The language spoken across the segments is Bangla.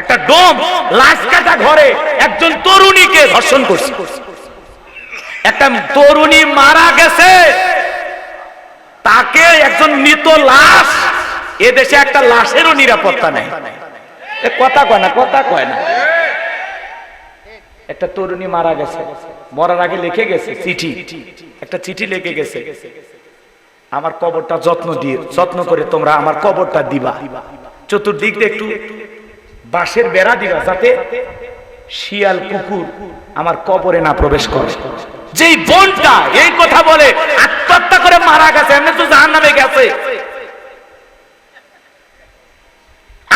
একটা ডোম, লাশ কাটা ঘরে একজন তরুণীকে ধর্ষণ করছে। একটা তরুণী মারা গেছে। তাকে একজন মৃত লাশ এ দেশে একটা লাশেরও নিরাপত্তা নেই। কথা কয় না, কথা কয় না। একটা তরুণী মারা গেছে, মরার আগে লিখে গেছে চিঠি। একটা চিঠি লিখে গেছে, আমার কবরটা যত্ন দিয়ে, যত্ন করে তোমরা আমার কবরটা দিবা। চতুর্দিক একটু বাঁশের বেড়া দিবা যাতে শিয়াল, কুকুর আমার কবরে না প্রবেশ করে। যেই বোনটা এই কথা বলে, আত্মহত্যা করে মারা গেছে, এমনি তো জাহান নামে গেছে।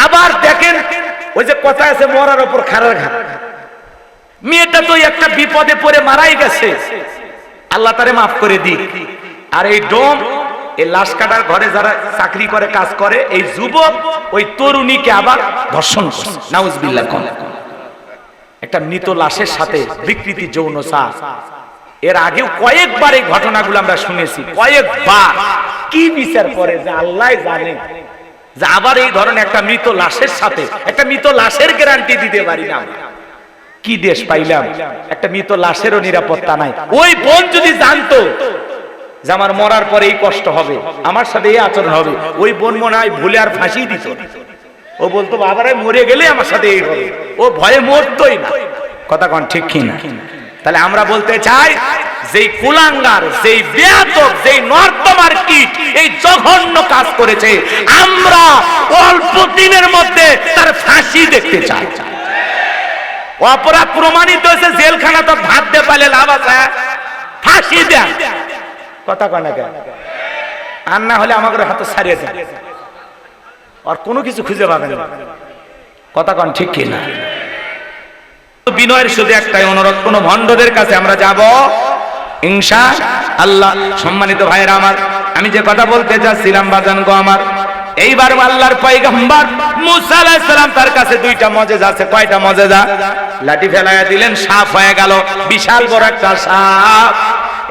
আবার দেখেন, ওই যে কথা আছে, মরার ওপর খারার ঘাট। মেয়েটা তো একটা বিপদে পড়ে মারাই গেছে। আল্লাহ তারে মাফ করে দিক। আর এই ডোম এই লাশ কাটার ঘরে যারা চাকরি করে, কাজ করে, এই যুবক ওই তরুণীকে আবার ধর্ষণ কম একটা মৃত লাশের সাথে বিকৃতি যৌন চাষ এর আগেও কয়েকবার এই ঘটনাগুলো আমরা শুনেছি। কয়েকবার। কি বিচার করে যে আল্লাহ জানে যে আবার এই ধরনের একটা মৃত লাশের সাথে, একটা মৃত লাশের গ্যারান্টি দিতে পারি না কি দেশ পাইলাম? একটা মৃত লাশেরও নিরাপত্তা নাই। ওই বোন যদি জানতো যে আমার মরার পরে এই কষ্ট হবে, আমার সাথে এই আচরণ হবে। ওই বোন মনে হয় ভুলে আর ফাঁসি দিত। ও বলতো, বাবারে, মরে গেলে আমার সাথে এই হবে। ও ভয়ে মরতই না। কথা কন ঠিক কি না তাহলে আমরা বলতে চাই, যেই কুলাঙ্গার, যেই বেয়াদব, যেই নর্দমার কীট এই জঘন্য কাজ করেছে, আমরা অল্প দিনের মধ্যে তার ফাঁসি দেখতে চাই। অপরাধ প্রমাণিত হয়েছে জেলখানা তো ভাত দিয়ে লাভ আছে ফাঁসি দেন। কথা কয় কেন? আর না হলে আমাকে হাতে ছাড়িয়ে দেন। আর কোনো কিছু খুঁজে পাবেন না। কথা কন ঠিক কি না? বিনয়ের শুধু একটাই অনুরোধ, কোন ভণ্ডদের কাছে আমরা যাব, ইনশা আল্লাহ, সম্মানিত ভাইয়েরা আমার, আমি যে কথা বলতে চাচ্ছিলাম বাজান গো আমার, এইবার আল্লাহর পয়গম্বর মুসা আলাইহিস সালাম তার কাছে দুইটা মজেজা আছে, কয়টা মজেজা? লাঠি ফেলাইয়া দিলেন সাপ হয়ে গেল, বিশাল বড় একটা সাপ।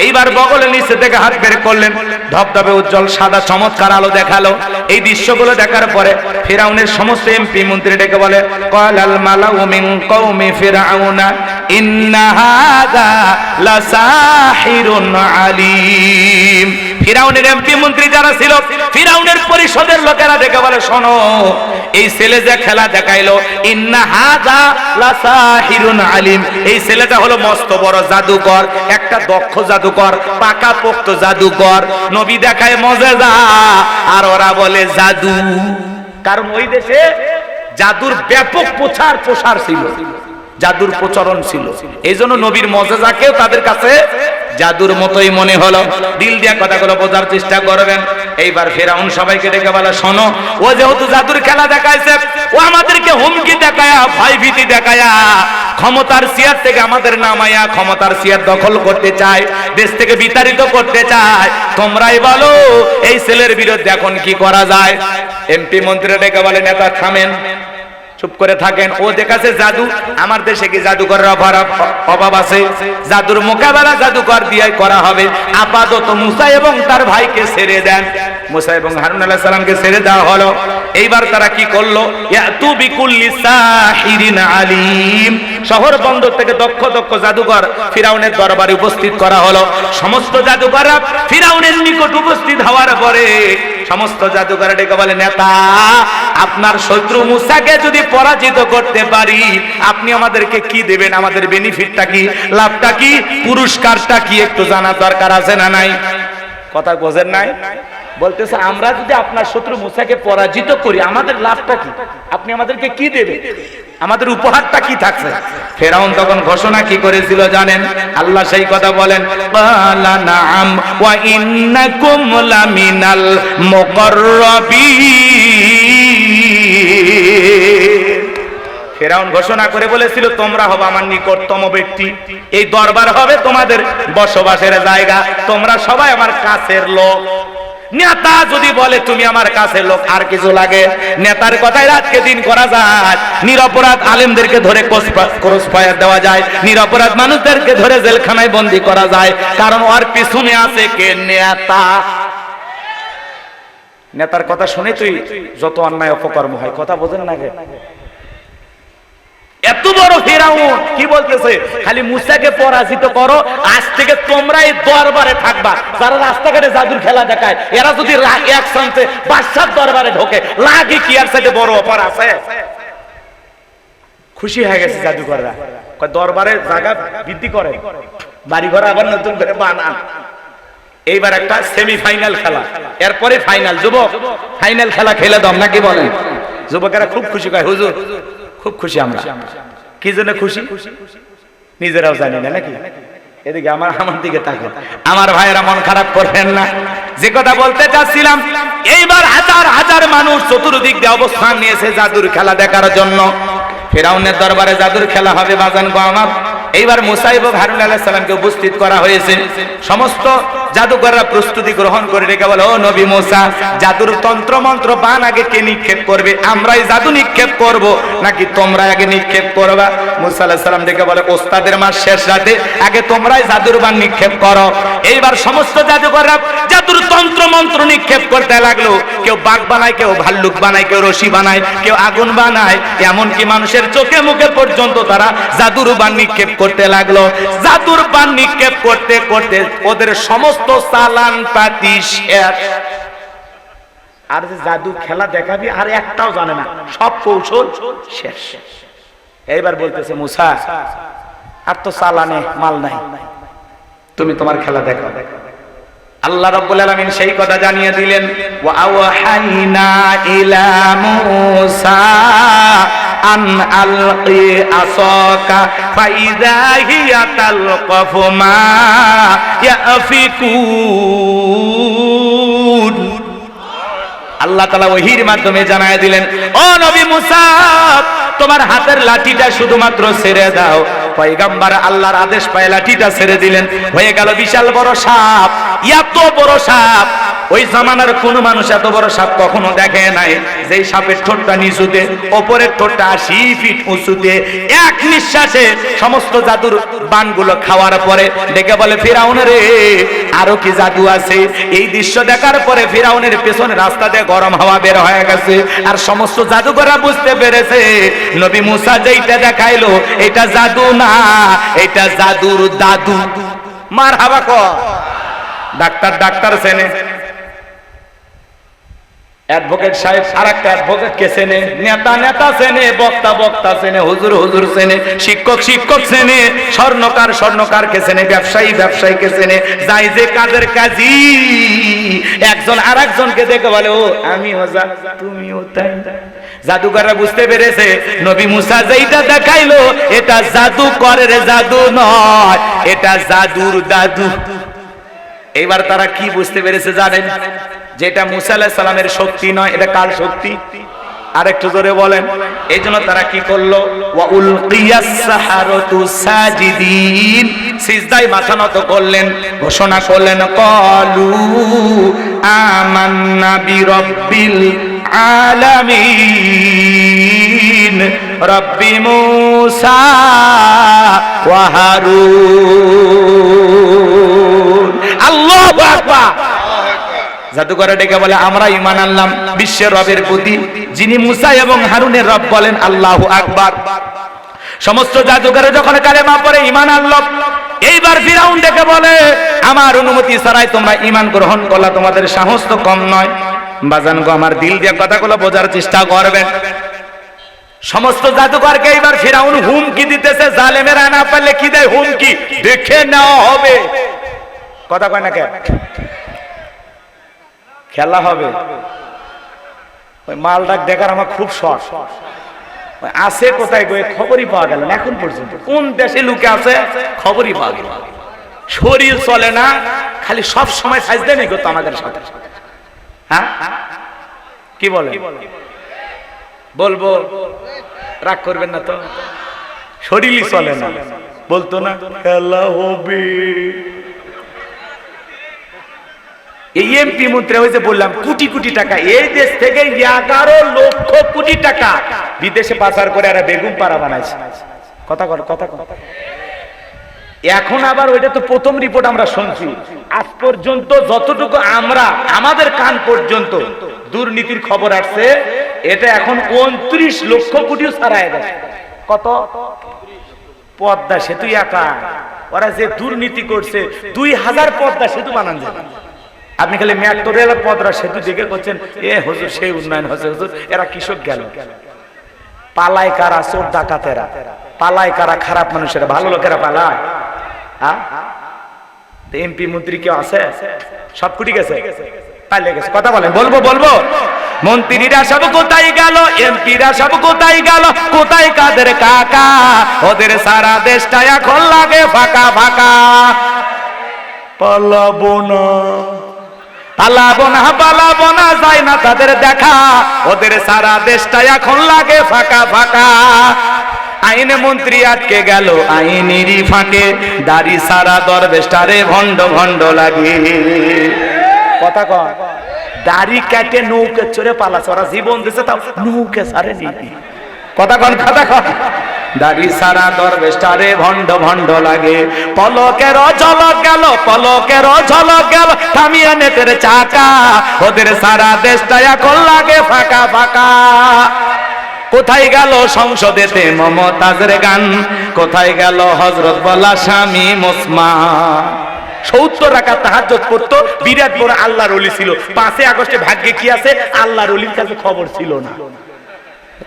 এইবার বগলের নিচে থেকে হাত বের করলেন। ধবধবে উজ্জ্বল, সাদা, চমৎকার আলো দেখাল। এই দৃশ্যগুলো দেখার পরে ফেরাউনের সমস্ত এমপি, মন্ত্রী ডেকে বলে, কলাল মালা মিন কওমি ফিরাউনা, ইন্না হাযা লাসাহিরুন আলিম। ফিরাউনের এমপি মন্ত্রী যারা ছিল, ফিরাউনের পরিষদের লোকেরা ডেকে বলে, শোনো, এই ছেলে যে খেলা দেখাইলো, ইন্না হাযা লাসাহিরুন আলিম। এই ছেলেটা হলো মস্ত বড় জাদুকর, একটা দক্ষ জাদুকর পাকা পোক্ত জাদুকর। নবী দেখায় মজেজা আর ওরা বলে, জাদু। কারণ ওই দেশে জাদুর ব্যাপক প্রচার প্রসার ছিল, জাদুর প্রচলন ছিল। এই জন্য নবীর মজেজাকেও তাদের কাছে জাদুর মতোই মনে হলো। দিল দিয়া কথাগুলো বোঝার চেষ্টা করবেন। এইবার ফেরাউন সবাইকে ডেকে বলা, শোনো, ও যেহেতু জাদুর খেলা দেখাইছে, ও আমাদেরকে হুমকি দেখায়া ভয় ভীতি দেখায়া, ক্ষমতার চেয়ার থেকে আমাদের নামায়া, ক্ষমতার চেয়ার দখল করতে চায়, দেশ থেকে বিতাড়িত করতে চায়। তোমরাই বলো, এই ছেলের বিরুদ্ধে এখন কি করা যায়? এমপি মন্ত্রীরা ডেকে বলে, নেতা থামেন। চুপ করে থাকেন। ও দেখাছে জাদু। আমার দেশে কি জাদুকরের অভাব অভাব আছে। জাদুর মোকাবেলা জাদুকর দিয়ে করা হবে। আপাতত মুসা এবং তার ভাইকে ছেড়ে দেন। মুসা এবং হারুন আলাইহিস সালামকে ছেড়ে দেওয়া হলো। এইবার তারা কি করল? ইয়াতু বিকুল্লি সাহিরিন আলিম। শহর বন্দর থেকে দক্ষ দক্ষ জাদুকর ফিরাউনের দরবারে উপস্থিত করা হলো। সমস্ত জাদুকররা ফিরাউনের নিকট উপস্থিত হওয়ার পরে সমস্ত জাদুঘরে ডেকে বলে, নেতা, আপনার শত্রু মুসাকে যদি পরাজিত করতে পারি, আপনি আমাদেরকে কি দেবেন? আমাদের বেনিফিটটা কি? লাভটা কি? পুরস্কারটা কি? একটু জানার দরকার আছে না নাই? কথা বোঝেন নাই? বলতেছে, আমরা যদি আপনার শত্রু মুসাকে পরাজিত করি, আমাদের লাভটা কি? আপনি আমাদেরকে কি দেবেন আমাদের উপহারটা কি থাকছে? ফেরাউন তখন ঘোষণা কি করেছিল জানেন? আল্লাহ সেই কথা বলেন, বালা নাম ওয়া ইন্নাকুম লামিনাল মুকাররাবিন। ফেরাউন ঘোষণা করে বলেছিল, তোমরা হবে আমার নিকটতম ব্যক্তি। এই দরবার হবে তোমাদের বসবাসের জায়গা। তোমরা সবাই আমার কাছের লোক। নেতা যদি বলে, তুমি আমার কাছে লোক, আর কিছু লাগে? নেতার কথাই রাতকে দিন করা যায়। নিরপরাধ আলেমদেরকে ধরে ক্রস ফায়ার দেওয়া যায়। নিরপরাধ মানুষদেরকে ধরে জেলখানায় বন্দি করা যায়। কারণ ওর পিছনে আছে কে নেতা? নেতার কথা শুনে তুই যত অন্যায় অপকর্ম হয়, কথা বোঝেন না বড় ফেরাউন, কি বলতেছে? খালি মুসাকে পরাজিত করো, আজ থেকে তোমরা এই দরবারে থাকবা। যারা রাস্তাঘাটে জাদুর খেলা দেখায়, এরা যদি এক সঙ্গে বাদশার দরবারে ঢোকে, লাগে কি আর সাথে বড় অফার আছে? খুশি হয়ে গেছে জাদুকররা কয়, দরবারে জায়গা বৃদ্ধি করে। বাড়ি ঘর আবার নতুন করে বানান। এইবার একটা সেমিফাইনাল খেলা। এরপরে ফাইনাল যুবক ফাইনাল খেলা খেলে দম নাকি বলেন? যুবকেরা খুব খুশি কয়, হুজুর খুব খুশি আমরা। কি জন্য খুশি? নিজেরাও জানি না নাকি? এদিকে আমার আমার দিকে তাকে আমার ভাইয়েরা মন খারাপ করবেন না। যে কথা বলতে চাচ্ছিলাম, এইবার হাজার হাজার মানুষ চতুর্দিক দিয়ে অবস্থান নিয়েছে জাদুর খেলা দেখার জন্য। ফেরাউনের দরবারে জাদুর খেলা হবে, বাজান গো আমার। এইবার মুসাইব হারুন আলাহ সালামকে উপস্থিত করা হয়েছে। সমস্ত জাদুকররা প্রস্তুতি গ্রহণ করে রেখে বলে, ও নবী মুসা, জাদুর তন্ত্র মন্ত্র বান আগে কে নিক্ষেপ করবে? আমরাই জাদু নিক্ষেপ করব, নাকি তোমরা আগে নিক্ষেপ করবা? মুসা আলাহ সালাম ডেকে বলে, ওস্তাদের মাস শেষ রাতে, আগে তোমরাই জাদুর বান নিক্ষেপ করো। এইবার সমস্ত জাদুকররা জাদুর তন্ত্র মন্ত্র নিক্ষেপ করতে লাগল। কেউ বাঘ বানায়, কেউ ভাল্লুক বানায়, কেউ রশি বানায়, কেউ আগুন বানায়। এমনকি মানুষের চোখে মুখে পর্যন্ত তারা জাদুর বান নিক্ষেপ করতে লাগল। জাদুর বান নিক্ষেপ করতে করতে ওদের সমস্ত চালান পাতি শেষ। আর যে জাদু খেলা দেখাবি, আর একটাও জানে না। সব কৌশল শেষ। এইবার বলতেছে, মুসা, আর তো চালানে মাল নাই। তুমি তোমার খেলা দেখো আল্লাহ রাব্বুল আলামিন সেই কথা জানিয়ে দিলেন ওয়া আওহাইনা ইলা মূসা আন আলকি আসাকা ফাইদা হিয়া তালকাফু মা ইয়াফিকুন। আল্লাহ তালা ওহির মাধ্যমে জানায় দিলেন, ও নবী মুসা, তোমার হাতের লাঠিটা শুধুমাত্র ছেড়ে দাও। পয়গাম্বার আল্লাহর আদেশ পায় লাঠিটা ছেড়ে দিলেন। হয়ে গেল বিশাল বড় সাপ এত বড় সাপ। ওই জামানার কোন মানুষ এত বড় সাপ কখনো দেখে নাই। যেই সাপের ঠোঁটটা নিচুতে, ওপরের ঠোঁটটা আশি ফিট উঁচুতে, এক নিঃশ্বাসে সমস্ত জাদুর বানগুলো খাওয়ার পরে ডেকে বলে, ফিরাউন রে, আরও কি জাদু আছে? এই দৃশ্য দেখার পরে ফিরাউনের পেছনে রাস্তা দিয়ে গরম হাওয়া বের হয়ে গেছে। আর সমস্ত জাদুকররা বুঝতে পেরেছে, নবী মুসা যেইটা দেখাইলো, এটা জাদু না, এটা জাদুর দাদু। মার হাবা ক ডাক্তার ডাক্তার চেনে অ্যাডভোকেট সাহেব আর একটা অ্যাডভোকেট কে চেনে? নেতা নেতা চেনে, বক্তা বক্তা চেনে, হুজুর হুজুর চেনে, শিক্ষক শিক্ষক চেনে, স্বর্ণকার স্বর্ণকার কে চেনে, ব্যবসায়ী ব্যবসায়ী কে চেনে, যাই যে কাজের কাজী একজন আর একজনকে দেখে বলে, ও, আমি হজা, তুমিও তাই। জাদুকররা বুঝতে পেরেছে, নবী মুসা যেইটা দেখাইলো, এটা জাদু করের জাদু নয়, এটা জাদুর দাদু। এইবার তারা কি বুঝতে পেরেছে জানেন? যেটা মুসা আলাহিস সালামের শক্তি নয়, এটা কার শক্তি? আরেকটু জোরে বলেন। এই জন্য তারা কি করল? সিজদায় মাথা নত করলেন, ঘোষণা করলেন, কলু আমান্না বিরাব্বিল আলামিন। রব্বি মুসা ওয়া আল্লাহু আকবার। জাদুকরে ডেকে বলে, আমরা ইমান আনলাম, বিশ্বের রবের প্রতি, যিনি মুসা এবং হারুনের রব বলেন, আল্লাহু আকবার। সমস্ত জাদুকরে যখন কালেমা পড়ে ইমান আনলো, এইবার ফিরাউন ডেকে বলে, আমার অনুমতি ছাড়াই তোমরা ইমান গ্রহণ করলা, তোমাদের সাহস তো কম নয়। বাজান গো, আমার দিল দিয়ে কথাগুলো বোঝার চেষ্টা করবেন। সমস্ত জাদুকরকে এইবার ফিরাউন হুমকি দিতেছে, জালেমেরা না পারলে কি দেয় হুমকি? দেখে নেওয়া হবে। কথা কয় না কে খেলা হবে। ওই মালটাক দেখার আমার খুব শখ। আছে কোথায় গো এ খবরই পাওয়া গেল এখন পর্যন্ত। কোন দেশে লুকে আছে, খবরই পাওয়া গেল শরীর চলে না, খালি সব সময় সাজতে নেই করতো আমাদের সাথে। হ্যাঁ? কি বলে বলব, রাগ করবেন না তো। শরীরই চলে না। বলতো না, খেলা হবে। এই এমপি মন্ত্রী হয়েছে বললাম, কোটি কোটি টাকা। এই দেশ থেকে এগারো লক্ষ কোটি টাকা বিদেশে পাচার করে আর বেগুন পাড়া বানাইছে। কথা কর কথা কর। এখন আবার ওইটা তো প্রথম রিপোর্ট আমরা শুনছি। আজ পর্যন্ত যতটুকু আমরা, আমাদের কান পর্যন্ত দুর্নীতির খবর আসছে, এটা এখন উনত্রিশ লক্ষ কোটিও ছাড়ায় গেছে। কত? পদ্মা সেতু একা। ওরা যে দুর্নীতি করছে, দুই হাজার পদ্মা সেতু বানান যাবে। আপনি খালি মেট্রো রেল আর সেতু দেখে করছেন এ হুজুর, সেই উন্নয়ন হচ্ছে হুজুর, এরা কৃষক গেল। পালায় কারা? চোর, ডাকাতেরা। পালায় কারা? খারাপ মানুষেরা। ভালো লোকেরা পালায়। হ্যাঁ এমপি, মন্ত্রী কেউ আছে? সব কুটি গেছে? পালিয়ে গেছে। কথা বলেন। বলব বলব। মন্ত্রীরা সব কোথায় গেল? এমপিরা সব কোথায় গেল? কোথায় কাদের কাকা? ওদের সারা দেশটা এখন লাগে ফাঁকা ফাঁকা। পালাবো না। পালাবো না পালাবো না যায় না তাদের দেখা। ওদের সারা দেশটা এখন লাগে ফাঁকা ফাঁকা। আইন মন্ত্রী আটকে গেল ফাঁকে। দাড়ি সারা ভণ্ড লাগে। কথা দাড়ি কাটে নৌকে চড়ে পালাছে, ওরা জীবন দিছে তাও নৌকে সারে নিবি কথা কন কথা কন। দাড়ি সারা দরবেশটারে ভণ্ড ভণ্ড লাগে। পলকের ঝলক গেল, পলকের ঝলক গেল, থামিয়ে নেতের চাকা। ওদের সারা দেশটা এখন লাগে ফাঁকা ফাঁকা। কোথায় গেল সংসদেতে মমতাজের গান? কোথায় গেল হজরত বলা স্বামী মোসমা সত্তর টাকা তাহাজ্জত করতো বিরাট বড় আল্লাহর অলি ছিল। পাঁচে আগস্টে ভাগ্যে কি আছে? আল্লাহর অলির কাছে খবর ছিল না।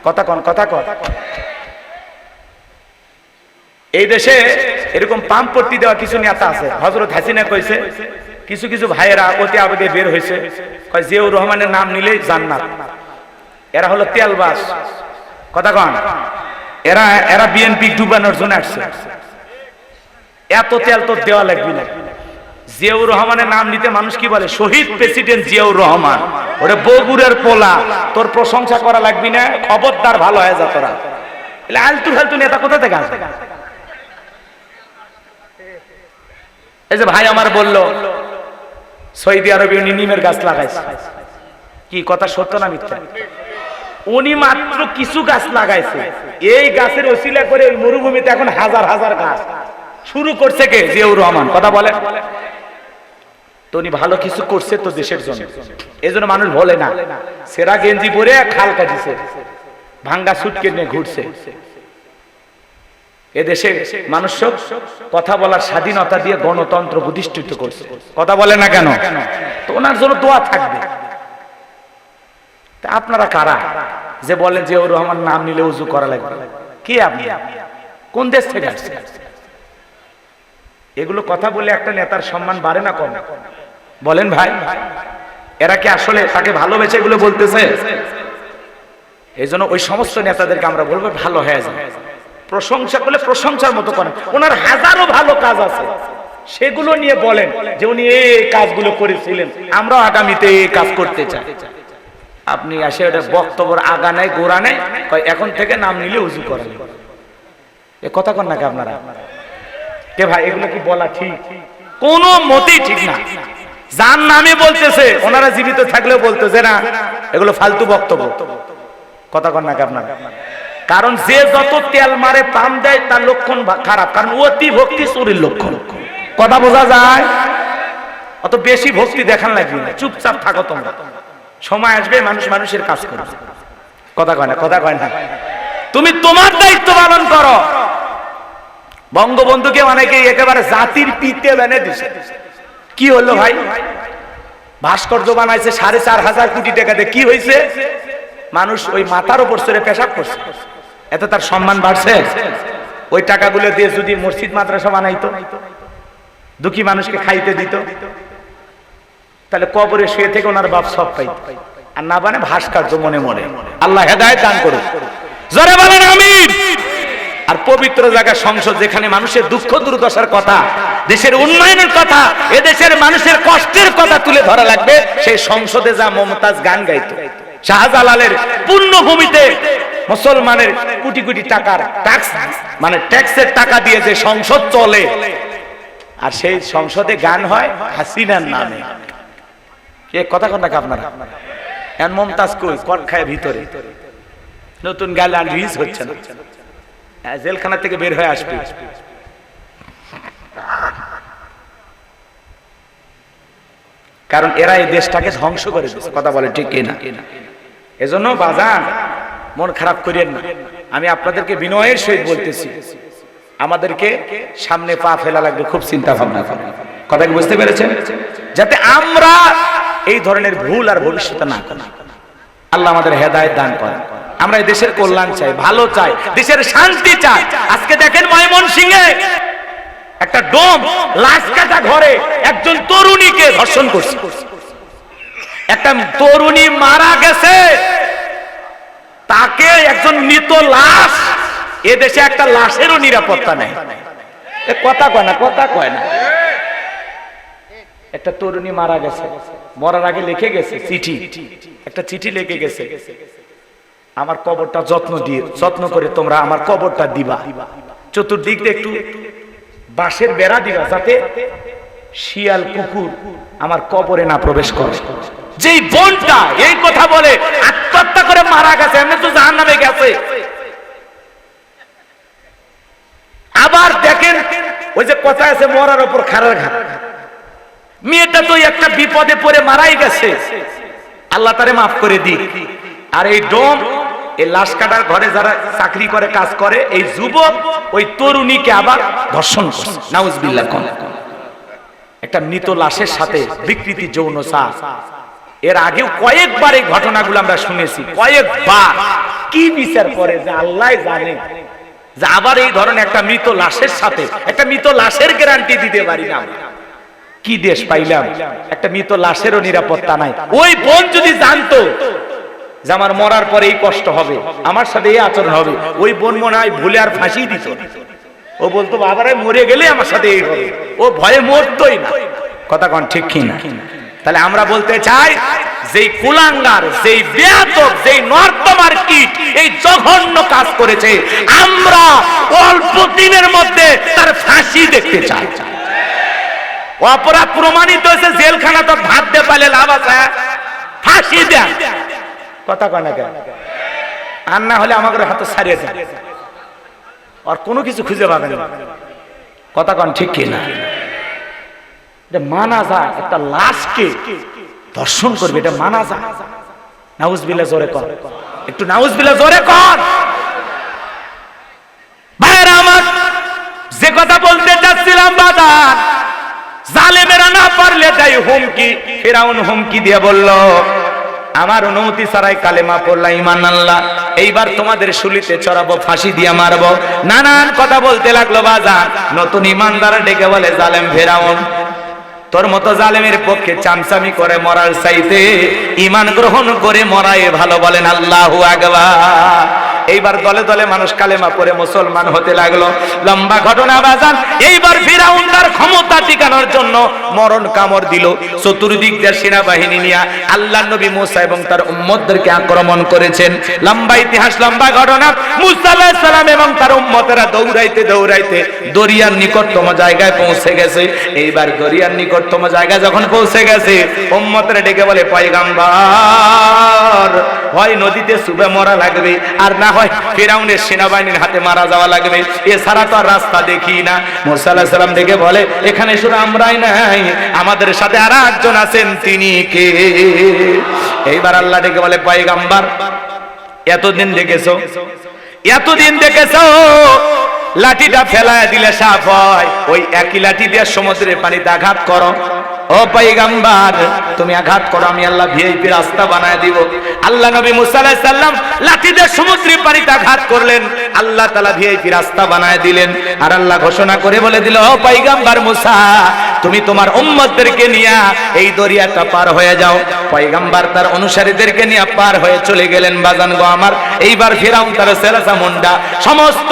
কথা কন কথা কন। এই দেশে এরকম পাম্পট্টি দেওয়া কিছু নেতা আছে। হজরত হাসিনা কইছে, কিছু কিছু ভাইয়েরা অতি আবেদে বের হয়েছে কয়, জিয়াউর রহমানের নাম নিলেই জান্নাত। এরা হলো তেলবাস। কথা কন, এরা এরা বিএনপি ডুবানোর জন্য আসছে। এত তেল তো দেওয়া লাগবে না। জিয়াউর রহমানের নাম নিতে মানুষ কি বলে? শহীদ প্রেসিডেন্ট জিয়াউর রহমান। ওরে বগুড়ের পোলা, তোর প্রশংসা করা লাগবি না, খবরদার ভালো হয়ে যা তোরা। আলতু ফালতু নেতা কোথা থেকে আসবে? এই যে ভাই আমার বলল, সৌদি আরবে উনি নিমের গাছ লাগাইছে। কি কথা সত্য না মিথ্যা? উনি মাত্র কিছু গাছ লাগাইছে। এই গাছের ওসিলা করে ওই মরুভূমিতে এখন হাজার হাজার গাছ। শুরু করছে কে? জিয়াউর রহমান। কথা বলেন। তো উনি ভালো কিছু করছে তো দেশের জন্য। এই জন্য মানুষ বলে না। সেরা গেঞ্জি পরে খাল কাটিছে। ভাঙ্গা সুটকে নিয়ে ঘুরছে। এদেশে মানুষ কথা বলার স্বাধীনতা দিয়ে গণতন্ত্র প্রতিষ্ঠিত করছে। কথা বলে না কেন? তো ওনার জন্য দোয়া থাকবে। আপনারা কারা? যে বলেন যে ওর রহমান নাম নিলে উজু করা লাগবে। কি আপনি? কোন দেশ থেকে আসছে? এগুলো কথা বলে একটা নেতার সম্মান বাড়ে না কম। বলেন ভাই, এরা কি আসলে তাকে ভালোবেসে এগুলো বলতেছে? এই জন্য ওই সমস্ত নেতাদেরকে আমরা বলব ভালো হয়ে যায় প্রশংসা করলে প্রশংসার মতো করেন। ওনার হাজারো ভালো কাজ আছে। সেগুলো নিয়ে বলেন যে উনি এই কাজগুলো করেছিলেন। আমরাও আগামীতে এই কাজ করতে চাই। আপনি আসে ওটা বক্তব্য আগা নেই, গোড়া নেই এখন থেকে নাম নিলে উজু করেন। এ কথা কন নাকি আপনারা? কে ভাই, এগুলো কি বলা ঠিক? কোন মতেই ঠিক না। যার নামে বলতেছে, ওনারা জীবিত থাকলেও বলতেছে না, এগুলো ফালতু বক্তব্য। কথা কন নাকি আপনারা? কারণ যে যত তেল মারে, পাম দেয়, তার লক্ষণ খারাপ। কারণ অতি ভক্তি চুরির লক্ষণ। কথা বোঝা যায়? অত বেশি ভক্তি দেখান লাগবে না। চুপচাপ থাকো তোমরা। সময় আসবে, মানুষ মানুষের কাজ করবে। কথা কয় না, কথা কয় না। তুমি তোমার দায়িত্ব পালন করো। বঙ্গবন্ধুকে অনেকে একেবারে জাতির পিতে বেনে দিছে। কি হলো ভাই? ভাস্কর্য বানাইছে সাড়ে চার হাজার কোটি টাকাতে। কি হয়েছে মানুষ ওই মাথার উপর চড়ে পেশাব করছে। এতে তার সম্মান বাড়ছে? ওই টাকাগুলো দিয়ে যদি মসজিদ, মাদ্রাসা বানাইতো, দুঃখী মানুষকে খাইতে দিত, তাহলে কবরে শুয়ে থেকে ওনার বাপ সব পাইত। আর না বানে ভাস্কর্য মনে মনে। আল্লাহ হেদায়ত দান করুক। জোরে বলেন, আমিন। আর পবিত্র জায়গা সংসদ, যেখানে মানুষের দুঃখ, দুর্দশার কথা, দেশের উন্নয়নের কথা এ দেশের মানুষের কষ্টের কথা তুলে ধরা লাগবে, সেই সংসদে যা মমতাজ গান গাইতো, শাহজালালের পূর্ণভূমিতে মুসলমানের কোটি কোটি টাকার ট্যাক্স মানে ট্যাক্সের টাকা দিয়ে যে সংসদ চলে আর সেই সংসদে গান হয় হাসিনার নামে। এ কথা কোনটা আপনারা? এখন মমতাজ কই? কট খায় ভিতরে। নতুন গান রিলিজ হচ্ছে না। হ্যাঁ, জেলখানা থেকে বের হয়ে আসবে। কারণ এরা এই দেশটাকে ধ্বংস করে কথা বলে ঠিক কিনা? এজন্য বাজান মন খারাপ করিয়েন না। আমি আপনাদেরকে বিনয়ের সহিত বলতেছি। আমাদেরকে সামনে পা ফেলা লাগবে, খুব চিন্তা ভাবনা করে। কথা কি বুঝতে পেরেছেন? যাতে আমরা এই ধরনের ভুল আর ভবিষ্যতে না করি। আল্লাহ আমাদের হেদায়েত দান করেন। আমরা এই দেশের কল্যাণ চাই, ভালো চাই, দেশের শান্তি চাই। আজকে দেখেন ময়মন সিংহে একটা ডোম, লাশ কাটা ঘরে একজন তরুণীকে ধর্ষণ করছে। একটা তরুণী মারা গেছে। তাকে একজন মৃত লাশ এ দেশে একটা লাশেরও নিরাপত্তা নেই। কথা কয় না, কথা কয় না। একটা তরুণী মারা গেছে, মরার আগে লিখে গেছে চিঠি। একটা চিঠি লিখে গেছে। আমার কবরটা যত্ন দিয়ে যত্ন করে তোমরা আমার কবরটা দিবা। চতুর্দিক দিয়ে একটু বাঁশের বেড়া দিবা যাতে শিয়াল, কুকুর আমার কবরে না প্রবেশ করে। যেই বোনটা এই কথা বলে করে মারা গেছে, এমনি তো জাহান নামে গেছে। আবার দেখেন, ওই যে কথা আছে, মরার ওপর খারার ঘাট। মেয়েটা তো একটা বিপদে পড়ে মারাই গেছে। আল্লাহ তারে মাফ করে দিক। আর এই ডোম, এই লাশ কাটার ঘরে যারা চাকরি করে, কাজ করে, এই যুবক, ওই তরুণীকে আবার ধর্ষণ করছে। নাউজবিল্লাহ। একটা মৃত লাশের সাথে বিকৃতি যৌন চাষ এর আগেও কয়েকবার এই ঘটনাগুলো আমরা শুনেছি, কয়েকবার। কি বিচার করে যে আল্লাহ জানে যে আবার এই ধরনের একটা মৃত লাশের সাথে, একটা মৃত লাশের গ্যারান্টি দিতে পারি না কি দেশ পাইলাম? একটা মৃত লাশেরও নিরাপত্তা নাই। ওই বোন যদি জানতো যে আমার মরার পরে এই কষ্ট হবে, আমার সাথে এই আচরণ হবে, ওই বোন মনে হয় ভুলে আর ফাঁসি দিত। ও বলতো, বাবারে, মরে গেলে আমার সাথে এই হবে। ও ভয়ে মরতই না। কথা কন ঠিক কি না তাহলে আমরা বলতে চাই, যেই কুলাঙ্গার, যেই বেয়াদব, যেই নর্দমার কীট, এই জঘন্য কাজ করেছে, আমরা অল্প দিনের মধ্যে তার ফাঁসি দেখতে চাই। অপরাধ প্রমাণিত হয়েছে, জেলখানা তো ভাত দিয়ে লাভ আছে ফাঁসি দেন। কথা কয় না কেন? আর না হলে আমাদের হাতে ছাড়িয়ে দেন। আর কোনো কিছু খুঁজে পাবেন কথা কন ঠিক কি না এটা মানা যায় একটা লাশকে দর্শন করবে, এটা মানা যায় নাউজ বিলা জোরে কর। একটু নাউজ বিলা জোরে কর হুমকি দিয়ে বলল, আমার অনুমতি কালেমা ইমান আল্লাহ এইবার তোমাদের শুলিতে চড়াবো, ফাঁসি দিয়ে মারবো। নানান কথা বলতে লাগল নতুন ইমানদার ডেকে বলে, জালেম ফেরাউন তোর মতো জালেমের পক্ষে চামচামি করে মরার চাইতে ইমান গ্রহণ করে মরায় ভালো বলেন আল্লাহ আকবার। এইবার দলে দলে মানুষ কালেমা পরে মুসলমান হতে লাগল। লম্বা ঘটনা বাজান, এইবার ফিরাউন তার ক্ষমতা টিকানোর জন্য মরণ কামড় দিল। চতুর্দিক দিয়ে সেনাবাহিনী নিয়ে আল্লাহ নবী মুসা এবং তার উম্মতদেরকে আক্রমণ করেছেন। লম্বা ইতিহাস, লম্বা ঘটনা। মুসা আলাইহিস সালাম এবং তার উম্মতেরা দৌড়াইতে দৌড়াইতে দরিয়ার নিকটতম জায়গায় পৌঁছে গেছে। এইবার দরিয়ার নিকটতম জায়গায় যখন পৌঁছে গেছে, উম্মতেরা ডেকে বলে, পয়গাম্বার, হয় নদীতে সুবে মরা লাগবে, আর না হয়, ফেরাউনের সেনাবাহিনীর হাতে মারা যাওয়া লাগবে। এছাড়া তো আর রাস্তা দেখি না। মুসা আলাইহিস সালাম ডেকে বলে, এখানে শুধু আমরাই নাই, আমাদের সাথে আর একজন আছেন তিনি কে? এইবার আল্লাহ ডেকে বলে, পয়গাম্বার, এতদিন দেখেছ? এতদিন দেখেছ? লাঠিটা ফেলায় দিলে সাফ হয়। ওই একই লাঠি দিয়ে সমুদ্রের পানিতে আঘাত করো। ও পাইগাম্বার তুমি আঘাত করো, আমি আল্লাহ ভিআইপি রাস্তা বানায় দিব। আল্লাহ নবী মুসা আলাইহিস সালাম লাঠি দিয়ে পানিতে আঘাত করলেন। আল্লাহ তাআলা ভিআইপি রাস্তা বানায় দিলেন। আর আল্লাহ ঘোষণা করে বলে দিল, ও পাইগাম্বার মুসা, তুমি তোমার উম্মতদেরকে নিয়ে এই দরিয়াটা পার হয়ে যাও। পয়গাম্বার তার অনুসারীদেরকে নিয়ে পার হয়ে চলে গেলেন বাজান গো আমার। এইবার ফিরাউন তার সেলাসা মুন্ডা, সমস্ত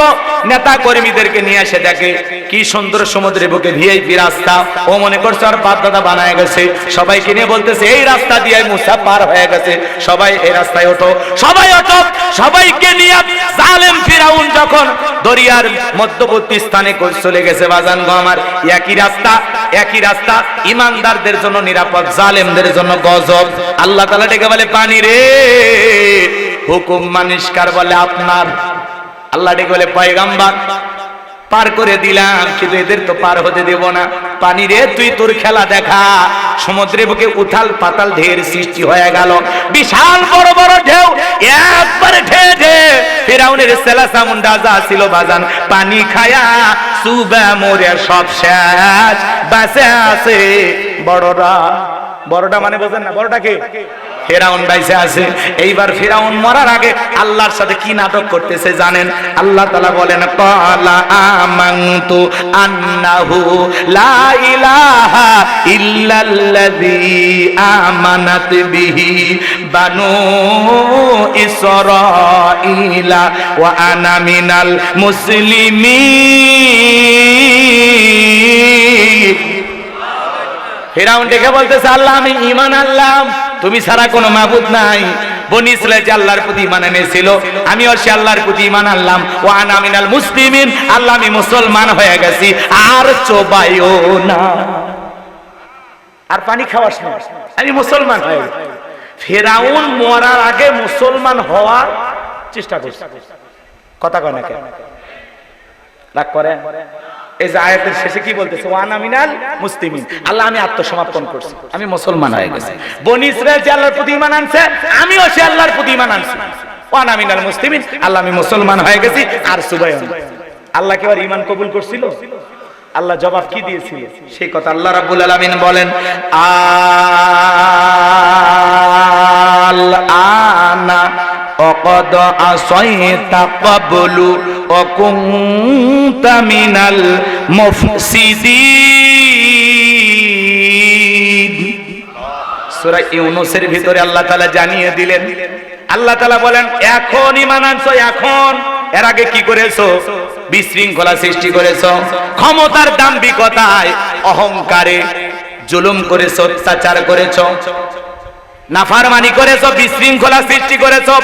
নেতা কর্মীদেরকে নিয়ে এসে দেখে কি সুন্দর সমুদ্রে বুকে ভিআইপি রাস্তা। ও মনে করছে আর বাপ দাদা বানায় গেছে। সবাইকে নিয়ে বলতেছে, এই রাস্তা দিয়ে মুসা পার হয়ে গেছে। সবাই এই রাস্তায় ওঠো, সবাই ওঠো, সবাইকে নিয়ে জালেম ফিরাউন যখন দরিয়ার মধ্যবর্তী স্থানে চলে গেছে, বাজান গো আমার, একই রাস্তা একই রাস্তা। ইমানদারদের জন্য নিরাপদ, জালেমদের জন্য গজব। আল্লাহ তালা ডেকে বলে, পানি রে, হুকুম মানিস্কার বলে, আপনার আল্লাহ ডেকে বলে, পয়গাম্বার, পার করে দিলাম, কিন্তু এদের তো পার হতে দেব না। পানি রে, তুই তোর খেলা দেখা। সমুদ্রে বুকে উথাল পাতাল ঢের সৃষ্টি হয়ে গেল। বিশাল বড় বড় ঢেউ, একবারে ঢে ঢে। ফেরাউনের সেলা সামুন্ডা যা ছিল বাজান। পানি খায়া সুবা মোরে সব শেষ। বাসে আছে বড়রা। বড়টা মানে বোঝেন না, বড়টা কে? ফেরাউন বাইসে আছে। এইবার ফেরাউন মরার আগে আল্লাহর সাথে কি নাটক করতেছে জানেন? আল্লাহ তালা বলেন কলা আমান্তু আন্নাহু লা ইলাহা ইল্লাল্লাযী আমানাত বিহি বানু ইসরাঈলা ওয়া আনা মিনাল মুসলিমিন ফেরাউন ডেকে বলতেছে, আল্লাহ, আমি ইমান আল্লাহ তুমি ছাড়া কোনো মাবুদ নাই। যে আল্লাহর ইমান ও মুসলিমিন, আল্লাহ, আমি মুসলমান হয়ে গেছি। আর না। আর পানি খাওয়াস না। আমি মুসলমান হয়ে ফেরাউন মরার আগে মুসলমান হওয়ার চেষ্টা করছে। কথা কয় না রাগ করে এই আয়াতের শেষে কি বলতেছে? ওয়ান আমিনাল মুসলিমিন। আল্লাহ, আমি আত্মসমর্পণ করছি। আমি মুসলমান হয়ে গেছি। বনি ইসরায়েল যে আল্লাহর প্রতি ঈমান আনছে, আমিও সে আল্লাহর প্রতি ঈমান আনছি। ওয়ান আমিনাল মুসলিমিন। আল্লাহ, আমি মুসলমান হয়ে গেছি, আর সুবায়ন আল্লাহ। কি ইমান কবুল করছিল? আল্লাহ জবাব কি দিয়েছিল? সে কথা আল্লাহ রাব্বুল আলামিন বলেন আল আনা অকদ আসয়তা কবলু وكنت من المفسدين সূরা ইউনূসের ভিতরে আল্লাহ তাআলা জানিয়ে দিলেন আল্লাহ তাআলা বলেন এখন ঈমান আনছো এখন এর আগে কি করেছো বিশৃঙ্খলা সৃষ্টি করেছো ক্ষমতার দাম্ভিকতায় অহংকারে জুলুম করেছো অত্যাচার করেছো নাফারমানি করেছো বিশৃঙ্খলা সৃষ্টি করেছো